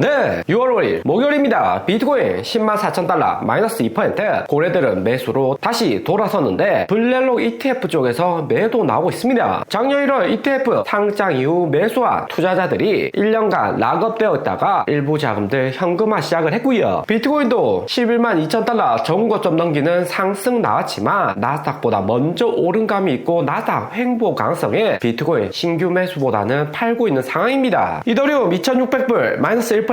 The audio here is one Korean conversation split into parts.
네, 6월 5일 목요일입니다. 비트코인 10만 4천 달러 마이너스 2% 고래들은 매수로 다시 돌아섰는데 블랙록 ETF 쪽에서 매도 나오고 있습니다. 작년 1월 ETF 상장 이후 매수한 투자자들이 1년간 락업되어 있다가 일부 자금들 현금화 시작을 했고요. 비트코인도 11만 2천 달러 전고점 넘기는 상승 나왔지만 나스닥보다 먼저 오른 감이 있고 나스닥 횡보 가능성에 비트코인 신규 매수보다는 팔고 있는 상황입니다. 이더리움 2,600불 마이너스 1%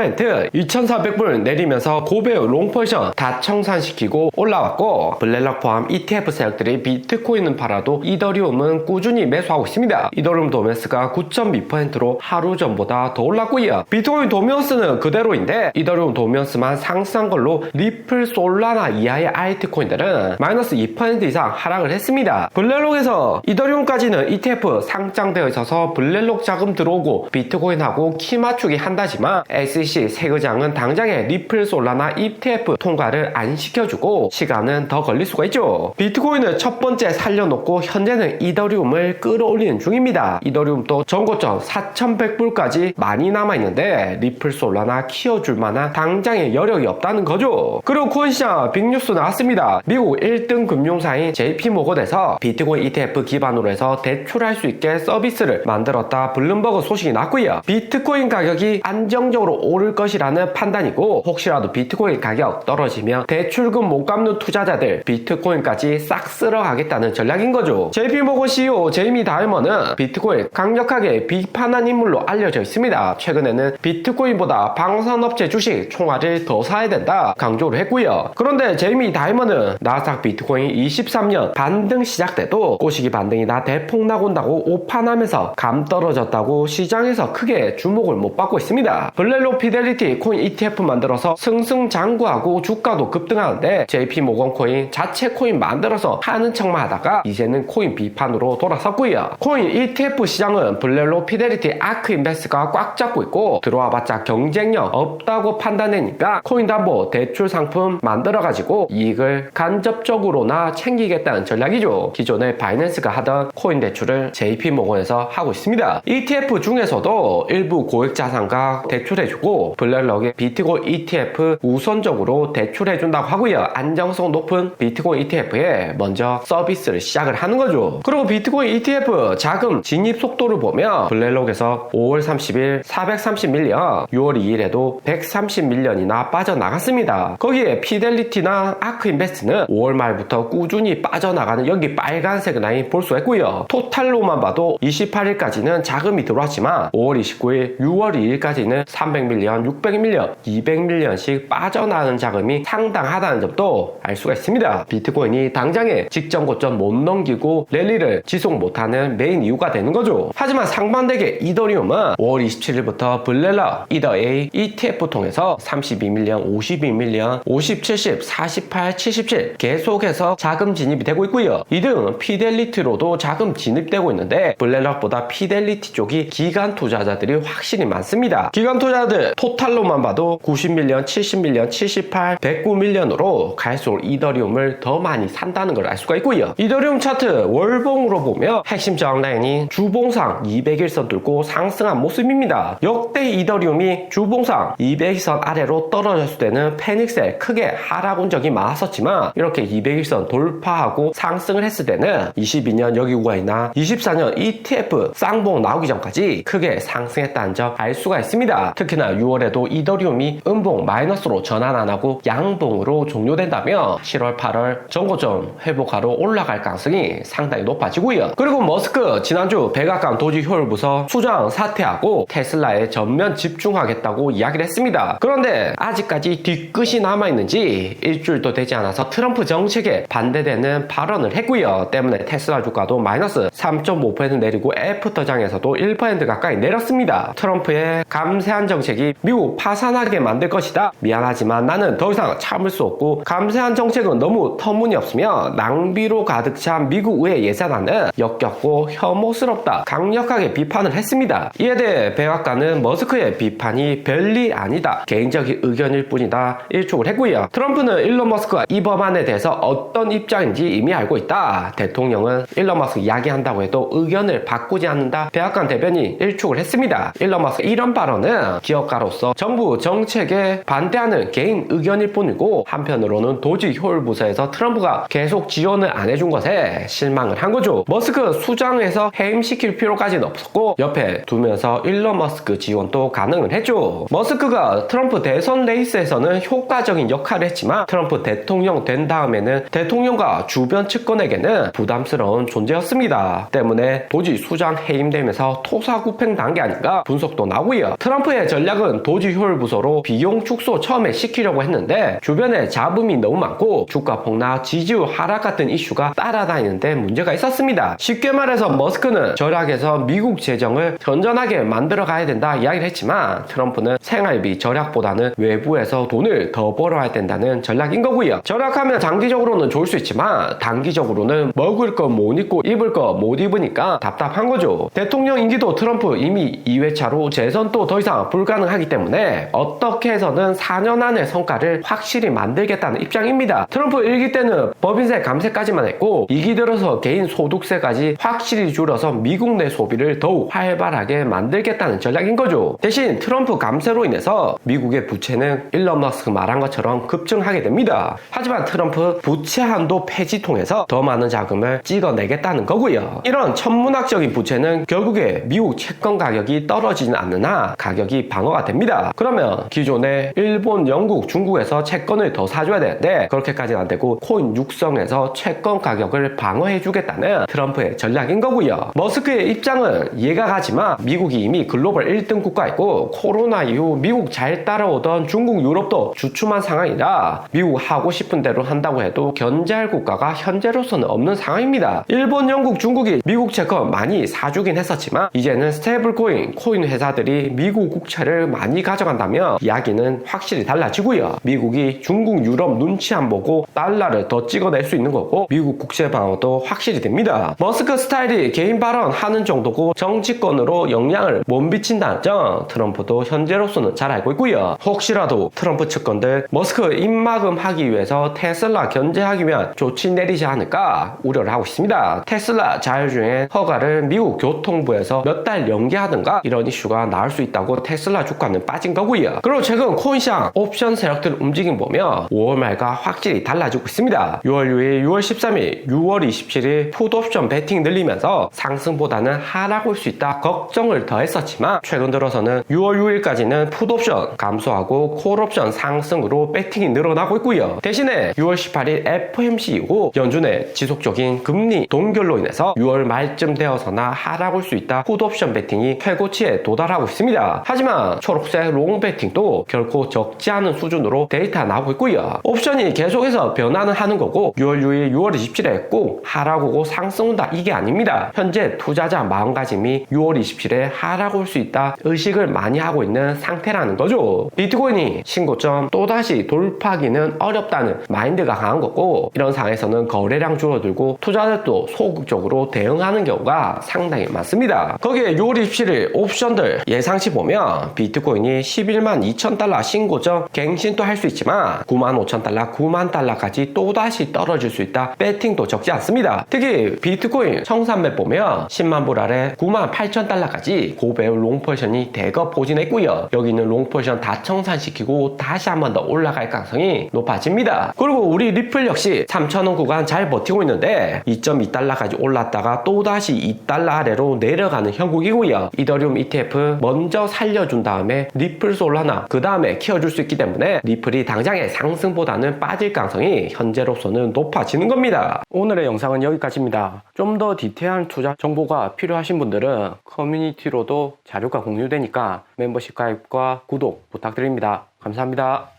2,400불 내리면서 고배우 롱포지션 다 청산시키고 올라왔고 블랙락 포함 ETF 세력들이 비트코인은 팔아도 이더리움은 꾸준히 매수하고 있습니다. 이더리움 도메스가 9.2%로 하루 전보다 더 올랐고요. 비트코인 도미언스는 그대로인데 이더리움 도미언스만 상승한 걸로 리플 솔라나 이하의 알트코인들은 마이너스 2% 이상 하락을 했습니다. 블랙록에서 이더리움까지는 ETF 상장되어 있어서 블랙록 자금 들어오고 비트코인하고 키 맞추기 한다지만 SEC 세계장은 당장에 리플 솔라나 ETF 통과를 안 시켜주고 시간은 더 걸릴 수가 있죠. 비트코인을 첫 번째 살려놓고 현재는 이더리움을 끌어올리는 중입니다. 이더리움도 전고점 4,100불까지 많이 남아있는데 리플 솔라나 키워줄 만한 당장의 여력이 없다는 거죠. 그리고 코인시장 빅뉴스 나왔습니다. 미국 1등 금융사인 JP모건에서 비트코인 ETF 기반으로 해서 대출할 수 있게 서비스를 만들었다 블룸버그 소식이 났고요. 비트코인 가격이 안정적으로 오를 것이라는 판단이고 혹시라도 비트코인 가격 떨어지면 대출금 못 갚는 투자자들 비트코인까지 싹 쓸어가겠다는 전략인 거죠. JP모건 CEO 제이미 다이머는 비트코인 강력하게 비판한 인물로 알려져 있습니다. 최근에는 비트코인보다 방산업체 주식 총알을 더 사야 된다 강조를 했고요. 그런데 제이미 다이머는 나스닥 비트코인 23년 반등 시작 때도 꼬시기 반등이 나 대폭락 온다고 오판하면서 감 떨어졌다고 시장에서 크게 주목을 못 받고 있습니다. 블 피델리티 코인 ETF 만들어서 승승장구하고 주가도 급등하는데 JP 모건 코인 자체 코인 만들어서 하는 척만 하다가 이제는 코인 비판으로 돌아섰고요. 코인 ETF 시장은 블랙록 피델리티 아크 인베스가 꽉 잡고 있고 들어와봤자 경쟁력 없다고 판단되니까 코인 담보 대출 상품 만들어가지고 이익을 간접적으로나 챙기겠다는 전략이죠. 기존에 바이낸스가 하던 코인 대출을 JP 모건에서 하고 있습니다. ETF 중에서도 일부 고액 자산가 대출해주고 블랙록의 비트코인 ETF 우선적으로 대출해준다고 하고요. 안정성 높은 비트코인 ETF에 먼저 서비스를 시작을 하는 거죠. 그리고 비트코인 ETF 자금 진입 속도를 보면 블랙록에서 5월 30일 430밀리언, 6월 2일에도 130밀리언이나 빠져나갔습니다. 거기에 피델리티나 아크 인베스트는 5월 말부터 꾸준히 빠져나가는 여기 빨간색 라인 볼 수 있고요. 토탈로만 봐도 28일까지는 자금이 들어왔지만 5월 29일, 6월 2일까지는 300밀리언, 600밀리언, 200밀리언씩 빠져나가는 자금이 상당하다는 점도 알 수가 있습니다. 비트코인이 당장에 직전 고점 못 넘기고 랠리를 지속 못하는 메인 이유가 되는 거죠. 하지만 상반되게 이더리움은 5월 27일부터 블렐라 이더 A ETF 통해서 32밀리언, 52밀리언, 50, 70, 48, 77 계속해서 자금 진입이 되고 있고요. 이등 피델리티로도 자금 진입되고 있는데 블렐락보다 피델리티 쪽이 기간 투자자들이 확실히 많습니다. 기간 투자들 토탈로만 봐도 90밀리언, 70밀리언, 78, 109밀리언으로 갈수록 이더리움을 더 많이 산다는 걸 알 수가 있고요. 이더리움 차트 월봉으로 보면 핵심 저항 라인이 주봉상 200일선 뚫고 상승한 모습입니다. 역대 이더리움이 주봉상 200일선 아래로 떨어졌을 때는 패닉셀 크게 하락 온 적이 많았었지만 이렇게 200일선 돌파하고 상승을 했을 때는 22년 여기 구간이나 24년 ETF 쌍봉 나오기 전까지 크게 상승했다는 점 알 수가 있습니다. 특히나 6월에도 이더리움이 음봉 마이너스로 전환 안 하고 양봉으로 종료된다면 7월 8월 전고점 회복하러 올라갈 가능성이 상당히 높아지고요. 그리고 머스크 지난주 백악관 도지 효율 부서 수장 사퇴하고 테슬라에 전면 집중하겠다고 이야기를 했습니다. 그런데 아직까지 뒤끝이 남아있는지 일주일도 되지 않아서 트럼프 정책에 반대되는 발언을 했고요. 때문에 테슬라 주가도 마이너스 3.5% 내리고 애프터장에서도 1% 가까이 내렸습니다. 트럼프의 감세한 정책이 미국 파산하게 만들 것이다. 미안하지만 나는 더 이상 참을 수 없고 감세한 정책은 너무 터무니없으며 낭비로 가득 찬 미국 의회 예산안은 역겹고 혐오스럽다. 강력하게 비판을 했습니다. 이에 대해 백악관은 머스크의 비판이 별리 아니다. 개인적인 의견일 뿐이다. 일축을 했고요. 트럼프는 일론 머스크가 이 법안에 대해서 어떤 입장인지 이미 알고 있다. 대통령은 일론 머스크 이야기한다고 해도 의견을 바꾸지 않는다. 백악관 대변인 일축을 했습니다. 일론 머스크 이런 발언은 기업가 전략가로서 정부 정책에 반대하는 개인 의견일 뿐이고 한편으로는 도지 효율 부서에서 트럼프가 계속 지원을 안 해준 것에 실망을 한 거죠. 머스크 수장에서 해임시킬 필요까지는 없었고 옆에 두면서 일론 머스크 지원도 가능을 했죠. 머스크가 트럼프 대선 레이스에서는 효과적인 역할을 했지만 트럼프 대통령 된 다음에는 대통령과 주변 측근에게는 부담스러운 존재였습니다. 때문에 도지 수장 해임되면서 토사구팽 단계 아닌가 분석도 나오고요. 트럼프의 전략 은 도지 효율 부서로 비용 축소 처음에 시키려고 했는데 주변에 잡음이 너무 많고 주가 폭락, 지지율 하락 같은 이슈가 따라다니는데 문제가 있었습니다. 쉽게 말해서 머스크는 절약해서 미국 재정을 건전하게 만들어 가야 된다 이야기를 했지만 트럼프는 생활비 절약보다는 외부에서 돈을 더 벌어야 된다는 전략인 거고요. 절약하면 장기적으로는 좋을 수 있지만 단기적으로는 먹을 거 못 입고 입을 거 못 입으니까 답답한 거죠. 대통령 임기도 트럼프 이미 2회차로 재선도 더 이상 불가능 하기 때문에 어떻게 해서든 4년 안에 성과를 확실히 만들겠다는 입장입니다. 트럼프 1기 때는 법인세 감세까지만 했고 2기 들어서 개인 소득세까지 확실히 줄여서 미국 내 소비를 더욱 활발하게 만들겠다는 전략인 거죠. 대신 트럼프 감세로 인해서 미국의 부채는 일론 머스크 말한 것처럼 급증하게 됩니다. 하지만 트럼프 부채 한도 폐지 통해서 더 많은 자금을 찍어내겠다는 거고요. 이런 천문학적인 부채는 결국에 미국 채권 가격이 떨어지진 않으나 가격이 방어가 됩니다. 그러면 기존에 일본, 영국, 중국에서 채권을 더 사줘야 되는데 그렇게까지는 안 되고 코인 육성해서 채권 가격을 방어해 주겠다는 트럼프의 전략인 거고요. 머스크의 입장은 이해가 가지만 미국이 이미 글로벌 1등 국가이고 코로나 이후 미국 잘 따라오던 중국, 유럽도 주춤한 상황이라 미국 하고 싶은 대로 한다고 해도 견제할 국가가 현재로서는 없는 상황입니다. 일본, 영국, 중국이 미국 채권 많이 사주긴 했었지만 이제는 스테이블 코인, 코인 회사들이 미국 국채를 많이 가져간다면 이야기는 확실히 달라지고요. 미국이 중국, 유럽 눈치 안 보고 달러를 더 찍어낼 수 있는 거고 미국 국채 방어도 확실히 됩니다. 머스크 스타일이 개인 발언 하는 정도고 정치권으로 영향을 못 미친다는 점 트럼프도 현재로서는 잘 알고 있고요. 혹시라도 트럼프 측근들 머스크 입막음 하기 위해서 테슬라 견제하기 위한 조치 내리지 않을까 우려를 하고 있습니다. 테슬라 자율주행 허가를 미국 교통부에서 몇 달 연기하든가 이런 이슈가 나올 수 있다고 테슬라 주 가는 빠진 거고요. 그리고 최근 코인시장 옵션 세력들 움직임 보면 5월 말과 확실히 달라지고 있습니다. 6월 6일, 6월 13일, 6월 27일 풋옵션 베팅 늘리면서 상승보다는 하락 올 수 있다 걱정을 더 했었지만 최근 들어서는 6월 6일까지는 풋옵션 감소하고 콜옵션 상승으로 배팅이 늘어나고 있고요. 대신에 6월 18일 FOMC 이후 연준의 지속적인 금리 동결로 인해서 6월 말쯤 되어서나 하락 올 수 있다 풋옵션 베팅이 최고치에 도달하고 있습니다. 하지만 초록색 롱 베팅도 결코 적지 않은 수준으로 데이터 나오고 있고요. 옵션이 계속해서 변화는 하는 거고 6월 6일, 6월 27일에 꼭 하락 오고 상승 온다 이게 아닙니다. 현재 투자자 마음가짐이 6월 27일에 하락 올 수 있다 의식을 많이 하고 있는 상태라는 거죠. 비트코인이 신고점 또다시 돌파하기는 어렵다는 마인드가 강한 거고 이런 상황에서는 거래량 줄어들고 투자자들도 소극적으로 대응하는 경우가 상당히 많습니다. 거기에 6월 27일 옵션들 예상치 보면 비트코인 이 11만 2천 달러 신고점 갱신도 할 수 있지만 9만 5천 달러, 9만 달러까지 또다시 떨어질 수 있다. 배팅도 적지 않습니다. 특히 비트코인 청산매 보면 10만 불 아래 9만 8천 달러까지 고배율 롱포션이 대거 포진했고요. 여기 있는 롱포션 다 청산시키고 다시 한 번 더 올라갈 가능성이 높아집니다. 그리고 우리 리플 역시 3,000원 구간 잘 버티고 있는데 2.2달러까지 올랐다가 또다시 2달러 아래로 내려가는 형국이고요. 이더리움 ETF 먼저 살려준 다음에 리플 솔라나 그 다음에 키워줄 수 있기 때문에 리플이 당장의 상승보다는 빠질 가능성이 현재로서는 높아지는 겁니다. 오늘의 영상은 여기까지입니다. 좀 더 디테일한 투자 정보가 필요하신 분들은 커뮤니티로도 자료가 공유되니까 멤버십 가입과 구독 부탁드립니다. 감사합니다.